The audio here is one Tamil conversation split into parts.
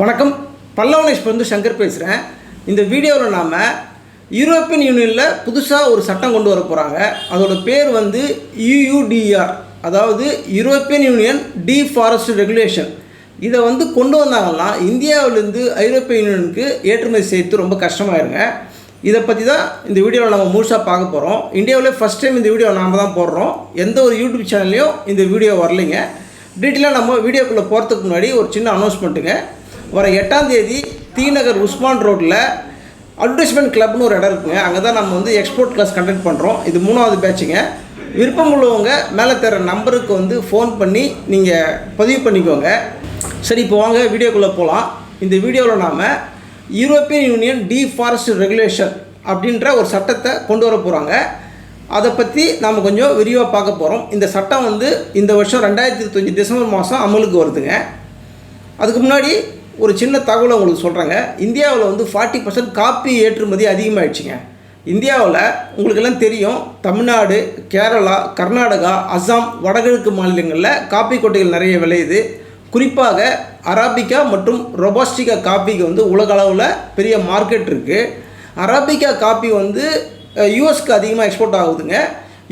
வணக்கம். பல்லவனேஷ் வந்து சங்கர் பேசுகிறேன் இந்த வீடியோவில் நாம் யூரோப்பியன் யூனியனில் புதுசாக ஒரு சட்டம் கொண்டு வர போகிறாங்க அதோட பேர் வந்து யூயூடிஆர் அதாவது யூரோப்பியன் யூனியன் டீஃபாரஸ்ட் ரெகுலேஷன். இதை வந்து கொண்டு வந்தாங்கன்னா இந்தியாவிலேருந்து ஐரோப்பிய யூனியனுக்கு ஏற்றுமதி செய்யறது ரொம்ப கஷ்டமாயிருங்க. இதை பற்றி தான் இந்த வீடியோவில் நம்ம முழுசாக பார்க்க போகிறோம் இந்தியாவிலே ஃபஸ்ட் டைம் இந்த வீடியோ நாம் தான் போடுறோம். எந்த ஒரு யூடியூப் சேனல்லையும் இந்த வீடியோ வரலைங்க. டீட்டெயிலாக நம்ம வீடியோக்குள்ளே போகிறதுக்கு முன்னாடி ஒரு சின்ன அனௌன்ஸ்மெண்ட்டுங்க வர எட்டாம் தேதி தீநகர் உஸ்மான் ரோட்டில் அட்வர்டைஸ்மெண்ட் கிளப்னு ஒரு இடம் இருக்குங்க. அங்கே தான் நம்ம வந்து எக்ஸ்போர்ட் கிளாஸ் கண்டக்ட் பண்ணுறோம் இது மூணாவது பேட்சுங்க விருப்பம் உள்ளவங்க மேலே தர நம்பருக்கு வந்து ஃபோன் பண்ணி நீங்கள் பதிவு பண்ணிக்கோங்க. சரி இப்போ வாங்க வீடியோக்குள்ளே போகலாம் இந்த வீடியோவில் நாம் யூரோப்பியன் யூனியன் டீஃபாரஸ்ட் ரெகுலேஷன் அப்படின்ற ஒரு சட்டத்தை கொண்டு வர போகிறாங்க அதை பற்றி நாம் கொஞ்சம் விரிவாக பார்க்க போகிறோம் இந்த சட்டம் வந்து இந்த வருஷம் ரெண்டாயிரத்தி இருபத்தஞ்சி டிசம்பர் மாதம் அமலுக்கு வருதுங்க. அதுக்கு முன்னாடி ஒரு சின்ன தகவலை உங்களுக்கு சொல்கிறாங்க இந்தியாவில் வந்து ஃபார்ட்டி பர்சன்ட் காப்பி ஏற்றுமதி அதிகமாகிடுச்சிங்க இந்தியாவில் உங்களுக்கெல்லாம் தெரியும் தமிழ்நாடு கேரளா கர்நாடகா அஸ்ஸாம் வடகிழக்கு மாநிலங்களில் காப்பி கொட்டைகள் நிறைய விளையுது. குறிப்பாக அராபிகா மற்றும் ரொபாஸ்டிகா காப்பிக்கு வந்து உலக அளவில் பெரிய மார்க்கெட் இருக்குது அராபிகா காப்பி வந்து யூஎஸ்க்கு அதிகமாக எக்ஸ்போர்ட் ஆகுதுங்க.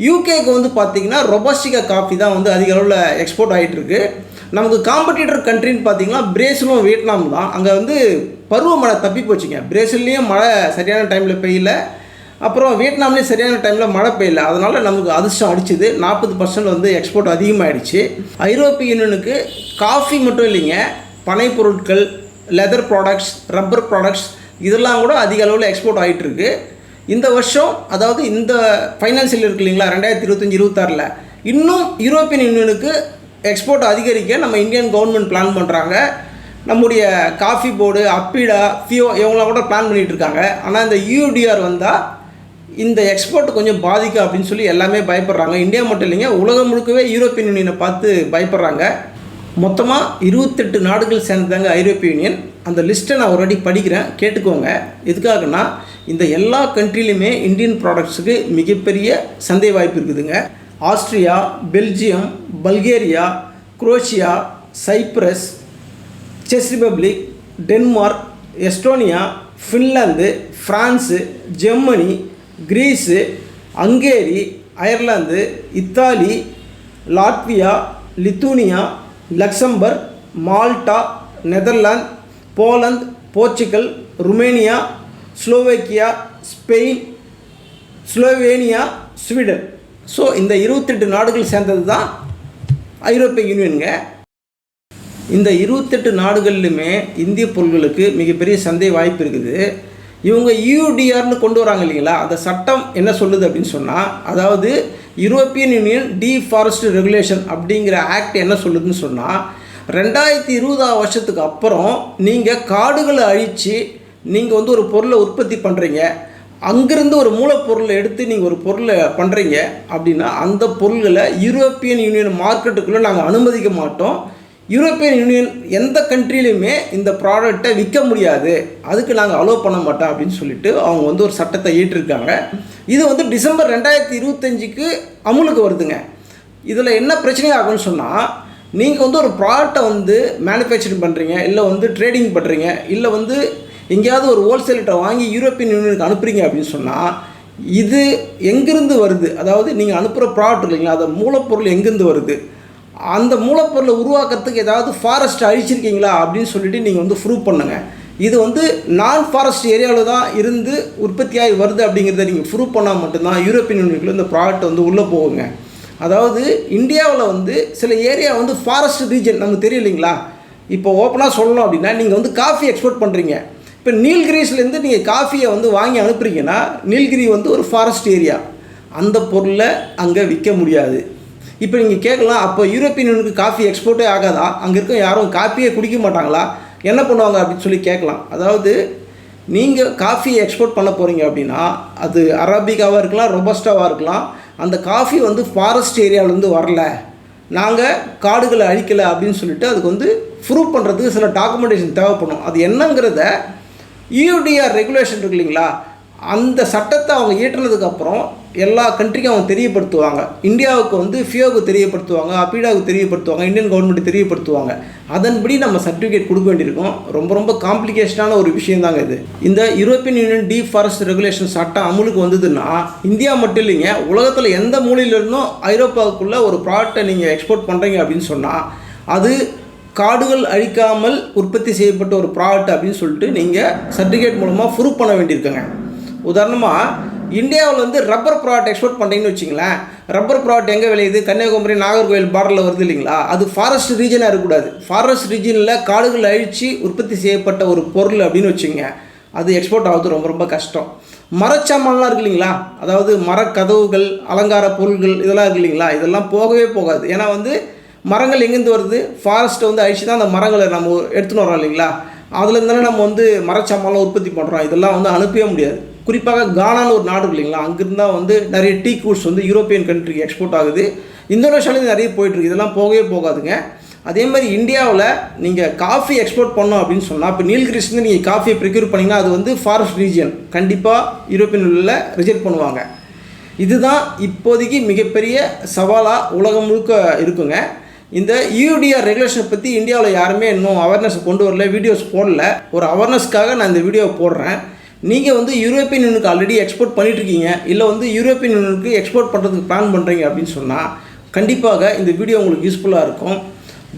யூகேக்கு வந்து பார்த்திங்கன்னா ரொபாஸ்டிகா காஃபி தான் வந்து அதிக அளவில் எக்ஸ்போர்ட் ஆகிட்டுருக்கு நமக்கு காம்படிட்டர் கண்ட்ரின்னு பார்த்தீங்கன்னா பிரேசிலும் வியட்நாம் தான். அங்கே வந்து பருவமழை தப்பி போச்சுங்க. பிரேசில்லையும் மழை சரியான டைமில் பெய்யல. அப்புறம் வியட்நாம்லேயும் சரியான டைமில் மழை பெய்யல. அதனால் நமக்கு அதிர்ஷ்டம் அடிச்சுது. நாற்பது பர்சன்ட் வந்து எக்ஸ்போர்ட் அதிகமாகிடுச்சு ஐரோப்பிய யூனியனுக்கு காஃபி மட்டும் இல்லைங்க. பனை பொருட்கள் லெதர் ப்ராடக்ட்ஸ் ரப்பர் ப்ராடக்ட்ஸ் இதெல்லாம் கூட அதிக அளவில் எக்ஸ்போர்ட் ஆகிட்டுருக்கு இந்த வருஷம் அதாவது இந்த ஃபைனான்சியல் இருக்கு இல்லைங்களா ரெண்டாயிரத்தி இருபத்தஞ்சி இருபத்தாறில் இன்னும் யூரோப்பியன் யூனியனுக்கு எக்ஸ்போர்ட் அதிகரிக்க நம்ம இந்தியன் கவர்மெண்ட் பிளான் பண்ணுறாங்க நம்முடைய காஃபி போர்டு அப்பீடா ஃபியோ இவங்களாம் கூட பிளான் பண்ணிகிட்டு இருக்காங்க. ஆனால் இந்த யூடிஆர் வந்தால் இந்த எக்ஸ்போர்ட் கொஞ்சம் பாதிக்கும் அப்படின்னு சொல்லி எல்லாமே பயப்படுறாங்க. இந்தியா மட்டும் இல்லைங்க உலகம் முழுக்கவே யூரோப்பியன் யூனியனை பார்த்து பயப்படுறாங்க. மொத்தமாக இருபத்தெட்டு நாடுகள் சேர்ந்ததாங்க ஐரோப்பிய யூனியன் அந்த லிஸ்ட்டை நான் ஒரு படிக்கிறேன் கேட்டுக்கோங்க. எதுக்காகனா இந்த எல்லா கண்ட்ரிலையுமே இந்தியன் ப்ராடக்ட்ஸுக்கு மிகப்பெரிய சந்தை வாய்ப்பு இருக்குதுங்க. Austria Belgium Bulgaria Croatia Cyprus Czech Republic Denmark Estonia Finland France Germany Greece Hungary Ireland Italy Latvia Lithuania Luxembourg Malta Netherlands Poland Portugal Romania Slovakia Spain Slovenia Sweden. So இந்த இருபத்தெட்டு நாடுகள் சேர்ந்தது தான் ஐரோப்பிய யூனியனுங்க. இந்த இருபத்தெட்டு நாடுகள்லையுமே இந்திய பொருட்களுக்கு மிகப்பெரிய சந்தை வாய்ப்பு இருக்குது. இவங்க யூடிஆர்னு கொண்டு வராங்க இல்லைங்களா? அந்த சட்டம் என்ன சொல்லுது அப்படின்னு சொன்னால் அதாவது யூரோப்பியன் யூனியன் டீஃபாரஸ்ட் ரெகுலேஷன் அப்படிங்கிற ஆக்ட் என்ன சொல்லுதுன்னு சொன்னால் ரெண்டாயிரத்தி இருபதாம் வருஷத்துக்கு அப்புறம் நீங்கள் காடுகளை அழித்து நீங்கள் வந்து ஒரு பொருளை உற்பத்தி பண்ணுறீங்க அங்கேருந்து ஒரு மூலப்பொருளை எடுத்து நீங்கள் ஒரு பொருளை பண்ணுறீங்க அப்படின்னா அந்த பொருள்களை யூரோப்பியன் யூனியன் மார்க்கெட்டுக்குள்ளே நாங்கள் அனுமதிக்க மாட்டோம். யூரோப்பியன் யூனியன் எந்த கண்ட்ரிலையுமே இந்த ப்ராடக்டை விற்க முடியாது. அதுக்கு நாங்கள் அலோவ் பண்ண மாட்டோம் அப்படின்னு சொல்லிட்டு அவங்க வந்து ஒரு சட்டத்தை ஈட்டிருக்காங்க இது வந்து டிசம்பர் ரெண்டாயிரத்தி இருபத்தஞ்சிக்கு அமுலுக்கு வருதுங்க. இதில் என்ன பிரச்சனை ஆகும்னு சொன்னால் நீங்கள் வந்து ஒரு ப்ராடக்டை வந்து மேனுஃபேக்சரிங் பண்ணுறீங்க இல்லை வந்து ட்ரேடிங் பண்ணுறீங்க இல்லை வந்து எங்கேயாவது ஒரு ஹோல்சேல்கிட்ட வாங்கி யூரோப்பியன் யூனியனுக்கு அனுப்புறீங்க அப்படின்னு சொன்னால் இது எங்கேருந்து வருது? அதாவது நீங்கள் அனுப்புகிற ப்ராடக்ட் இல்லைங்களா அந்த மூலப்பொருள் எங்கேருந்து வருது? அந்த மூலப்பொருளை உருவாக்குறதுக்கு ஏதாவது ஃபாரஸ்ட் அழிச்சிருக்கீங்களா? அப்படின்னு சொல்லிட்டு நீங்கள் வந்து ப்ரூவ் பண்ணுங்கள் இது வந்து நான் ஃபாரஸ்ட் ஏரியாவில் தான் இருந்து உற்பத்தியாகி வருது அப்படிங்கிறத நீங்கள் ப்ரூவ் பண்ணால் மட்டும்தான் யூரோப்பியன் யூனியனுக்குள்ள இந்த ப்ராடக்ட் வந்து உள்ளே போகுங்க. அதாவது இந்தியாவில் வந்து சில ஏரியா வந்து ஃபாரஸ்ட் ரீஜன் நமக்கு தெரியலைங்களா இப்போ ஓப்பனாக சொல்லணும் அப்படின்னா நீங்கள் வந்து காஃபி எக்ஸ்போர்ட் பண்ணுறீங்க இப்போ நீல்கிரிஸ்லேருந்து நீங்கள் காஃபியை வந்து வாங்கி அனுப்புறீங்கன்னா நீல்கிரி வந்து ஒரு ஃபாரஸ்ட் ஏரியா அந்த பொருளை அங்கே விற்க முடியாது. இப்போ நீங்கள் கேட்கலாம் அப்போ யூரோப்பியன் யூனியனுக்கு காஃபி எக்ஸ்போர்ட்டே ஆகாதா? அங்கே இருக்க யாரும் காஃபியே குடிக்க மாட்டாங்களா? என்ன பண்ணுவாங்க அப்படின்னு சொல்லி கேட்கலாம். அதாவது நீங்கள் காஃபியை எக்ஸ்போர்ட் பண்ண போகிறீங்க அப்படின்னா அது அரபிக்காவாக இருக்கலாம் ரொபஸ்டாவாக இருக்கலாம் அந்த காஃபி வந்து ஃபாரஸ்ட் ஏரியாவிலேருந்து வரல. நாங்கள் காடுகளை அழிக்கலை அப்படின்னு சொல்லிட்டு அதுக்கு வந்து ப்ரூவ் பண்ணுறதுக்கு சில டாக்குமெண்டேஷன் தேவைப்படும். அது என்னங்கிறத இயூடிஆர் ரெகுலேஷன் இருக்கு இல்லைங்களா? அந்த சட்டத்தை அவங்க இயற்றினதுக்கப்புறம் எல்லா கண்ட்ரிக்கும் அவங்க தெரியப்படுத்துவாங்க. இந்தியாவுக்கு வந்து ஃபியோவுக்கு தெரியப்படுத்துவாங்க அப்பீடாவுக்கு தெரியப்படுத்துவாங்க இந்தியன் கவர்மெண்ட் தெரியப்படுத்துவாங்க. அதன்படி நம்ம சர்டிஃபிகேட் கொடுக்க வேண்டியிருக்கும். ரொம்ப ரொம்ப காம்ப்ளிகேஷனான ஒரு விஷயம் தாங்க இது. இந்த European Union deep forest regulation சட்டம் அமலுக்கு வந்ததுன்னா இந்தியா மட்டும் இல்லைங்க உலகத்தில் எந்த மூலையில இருந்தும் ஐரோப்பாவுக்குள்ள ஒரு ப்ராடக்டை நீங்கள் எக்ஸ்போர்ட் பண்ணுறீங்க அப்படின்னு சொன்னால் அது காடுகள் அழிக்காமல் உற்பத்தி செய்யப்பட்ட ஒரு ப்ராடக்ட் அப்படின்னு சொல்லிட்டு நீங்கள் சர்டிஃபிகேட் மூலமாக ப்ரூவ் பண்ண வேண்டியிருக்குங்க. உதாரணமாக இந்தியாவில் வந்து ரப்பர் ப்ராடக்ட் எக்ஸ்போர்ட் பண்ணுறீங்கன்னு வச்சிங்களேன் ரப்பர் ப்ராடக்ட் எங்கே விளையுது? கன்னியாகுமரி நாகர்கோவில் பார்டரில் வருது இல்லைங்களா? அது ஃபாரஸ்ட் ரீஜனாக இருக்கக்கூடாது. ஃபாரஸ்ட் ரீஜனில் காடுகள் அழித்து உற்பத்தி செய்யப்பட்ட ஒரு பொருள் அப்படின்னு வச்சுங்க அது எக்ஸ்போர்ட் ஆகுது ரொம்ப ரொம்ப கஷ்டம். மரச்சாமான்லாம் இருக்கு இல்லைங்களா? அதாவது மரக்கதவுகள் அலங்கார பொருள்கள் இதெல்லாம் இருக்கு இல்லைங்களா? இதெல்லாம் போகவே போகாது. ஏன்னா வந்து மரங்கள் எங்கேருந்து வருது? ஃபாரஸ்ட்டை வந்து அழிச்சு தான் அந்த மரங்களை நம்ம எடுத்துன்னு வரோம் இல்லைங்களா? அதுலேருந்து தானே நம்ம வந்து மரச்சாமான்லாம் உற்பத்தி பண்ணுறோம் இதெல்லாம் வந்து அனுப்பவே முடியாது. குறிப்பாக கானான்னு ஒரு நாடு இல்லைங்களா? அங்கேருந்து தான் வந்து நிறைய டீ கூட்ஸ் வந்து யூரோப்பியன் கண்ட்ரிக்கு எக்ஸ்போர்ட் ஆகுது. இந்தோனேஷியாலேருந்து நிறைய போயிட்டுருக்கு இதெல்லாம் போகவே போகாதுங்க. அதே மாதிரி இந்தியாவில் நீங்கள் காஃபி எக்ஸ்போர்ட் பண்ணோம் அப்படின்னு சொன்னால் இப்போ நீல்கிரிஸ்லேருந்து நீங்கள் காஃபியை ப்ரிக்யூர் பண்ணிங்கன்னா அது வந்து ஃபாரஸ்ட் ரீஜியன் கண்டிப்பாக யூரோப்பியன் உள்ள ரிஜெக்ட் பண்ணுவாங்க. இதுதான் இப்போதைக்கு மிகப்பெரிய சவாலாக உலகம் முழுக்க இருக்குங்க. இந்த யூடிஆர் ரெகுலேஷனை பற்றி இந்தியாவில் யாருமே இன்னும் அவேர்னஸ் கொண்டு வரல வீடியோஸ் போடல. ஒரு அவேர்னஸ்க்காக நான் இந்த வீடியோவை போடுறேன். நீங்கள் வந்து யூரோப்பியன் யூனியனுக்கு ஆல்ரெடி எக்ஸ்போர்ட் பண்ணிட்டுருக்கீங்க. இல்லை வந்து யூரோப்பியன் யூனியனுக்கு எக்ஸ்போர்ட் பண்ணுறதுக்கு பிளான் பண்ணுறீங்க அப்படின்னு சொன்னால் கண்டிப்பாக இந்த வீடியோ உங்களுக்கு யூஸ்ஃபுல்லாக இருக்கும்.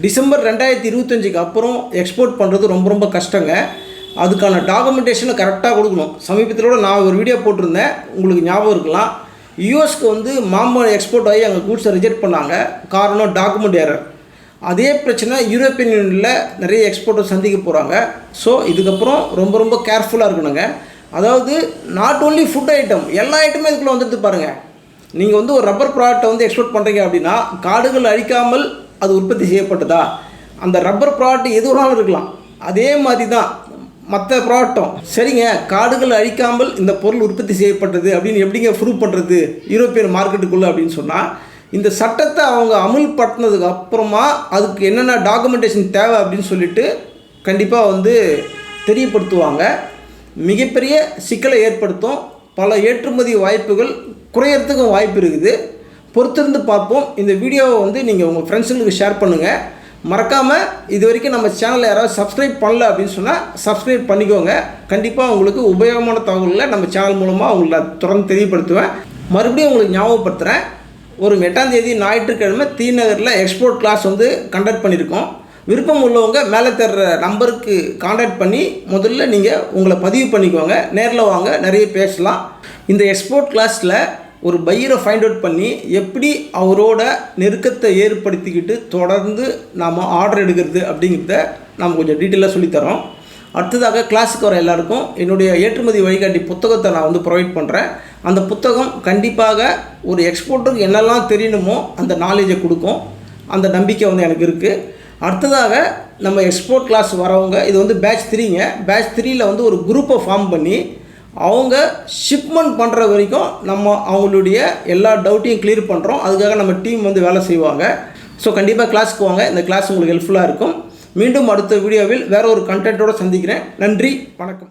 டிசம்பர் ரெண்டாயிரத்தி இருபத்தஞ்சுக்கு அப்புறம் எக்ஸ்போர்ட் பண்ணுறது ரொம்ப ரொம்ப கஷ்டங்க. அதுக்கான டாக்குமெண்டேஷனை கரெக்டாக கொடுக்கணும். சமீபத்திலோட நான் ஒரு வீடியோ போட்டிருந்தேன். உங்களுக்கு ஞாபகம் இருக்கலாம். யூஎஸ்க்கு வந்து மாம்பழம் எக்ஸ்போர்ட் ஆகி அங்கே கூட்ஸை ரிஜெக்ட் பண்ணாங்க. காரணம் டாக்குமெண்ட் எரர் அதே பிரச்சனை யூரோப்பியன் யூனியனில் நிறைய எக்ஸ்போர்ட்டர் சந்திக்க போகிறாங்க ஸோ இதுக்கப்புறம் ரொம்ப ரொம்ப கேர்ஃபுல்லாக இருக்கணுங்க. அதாவது நாட் ஓன்லி ஃபுட் ஐட்டம் எல்லா ஐட்டமும் இதுக்குள்ளே வந்துட்டு பாருங்கள் நீங்கள் வந்து ஒரு ரப்பர் ப்ராடக்ட்டை வந்து எக்ஸ்போர்ட் பண்ணுறீங்க அப்படின்னா காடுகள் அழிக்காமல் அது உற்பத்தி செய்யப்பட்டதா? அந்த ரப்பர் ப்ராடக்ட் எது வேணாலும் இருக்கலாம். அதே மாதிரி தான் மற்ற புரோட்டம். சரிங்க காடுகள் அழிக்காமல் இந்த பொருள் உற்பத்தி செய்யப்பட்டது அப்படின்னு எப்படிங்க ப்ரூவ் பண்ணுறது யூரோப்பியன் மார்க்கெட்டுக்குள்ளே அப்படின்னு சொன்னால் இந்த சட்டத்தை அவங்க அமுல்படுத்தினதுக்கு அப்புறமா அதுக்கு என்னென்ன டாக்குமெண்டேஷன் தேவை அப்படின்னு சொல்லிட்டு கண்டிப்பாக வந்து தெரியப்படுத்துவாங்க. மிகப்பெரிய சிக்கலை ஏற்படுத்தும். பல ஏற்றுமதி வாய்ப்புகள் குறையறதுக்கும் வாய்ப்பு இருக்குது. பொறுத்திருந்து பார்ப்போம். இந்த வீடியோவை வந்து நீங்கள் உங்கள் ஃப்ரெண்ட்ஸுங்களுக்கு ஷேர் பண்ணுங்கள் மறக்காமல் இது வரைக்கும் நம்ம சேனலில் யாராவது சப்ஸ்கிரைப் பண்ணல அப்படின்னு சொன்னால் சப்ஸ்கிரைப் பண்ணிக்கோங்க. கண்டிப்பாக உங்களுக்கு உபயோகமான தகவல்களை நம்ம சேனல் மூலமாக உங்களை தொடர்ந்து தெரியப்படுத்துவேன். மறுபடியும் உங்களுக்கு ஞாபகப்படுத்துகிறேன் ஒரு எட்டாம் தேதி ஞாயிற்றுக்கிழமை தீநகரில் எக்ஸ்போர்ட் கிளாஸ் வந்து கண்டக்ட் பண்ணியிருக்கோம். விருப்பம் உள்ளவங்க மேலே தர்ற நம்பருக்கு காண்டாக்ட் பண்ணி முதல்ல நீங்கள் உங்களை பதிவு பண்ணிக்கோங்க. நேரில் வாங்க நிறைய பேசலாம். இந்த எக்ஸ்போர்ட் கிளாஸில் ஒரு பையரை ஃபைண்ட் அவுட் பண்ணி எப்படி அவரோட நெருக்கத்தை ஏற்படுத்திக்கிட்டு தொடர்ந்து நாம் ஆர்டர் எடுக்கிறது அப்படிங்கிறத நாம் கொஞ்சம் டீட்டெயிலாக சொல்லித்தரோம். அடுத்ததாக கிளாஸுக்கு வர எல்லாருக்கும் என்னுடைய ஏற்றுமதி வழிகாட்டி புத்தகத்தை நான் வந்து ப்ரொவைட் பண்ணுறேன் அந்த புத்தகம் கண்டிப்பாக ஒரு எக்ஸ்போர்ட்டருக்கு என்னெல்லாம் தெரியணுமோ அந்த நாலேஜை கொடுக்கும். அந்த நம்பிக்கை வந்து எனக்கு இருக்குது அடுத்ததாக நம்ம எக்ஸ்போர்ட் கிளாஸ் வரவங்க இது வந்து பேட்ச் த்ரீங்க பேட்ச் த்ரீயில் வந்து ஒரு குரூப்பை ஃபார்ம் பண்ணி அவங்க ஷிப்மெண்ட் பண்ணுற வரைக்கும் நம்ம அவங்களுடைய எல்லா டவுட்டையும் கிளியர் பண்ணுறோம் அதுக்காக நம்ம டீம் வந்து வேலை செய்வாங்க. ஸோ கண்டிப்பாக கிளாஸ்க்கு வாங்க. இந்த கிளாஸ் உங்களுக்கு ஹெல்ப்ஃபுல்லாக இருக்கும். மீண்டும் அடுத்த வீடியோவில் வேறு ஒரு கண்டென்ட்டோடு சந்திக்கிறேன். நன்றி வணக்கம்.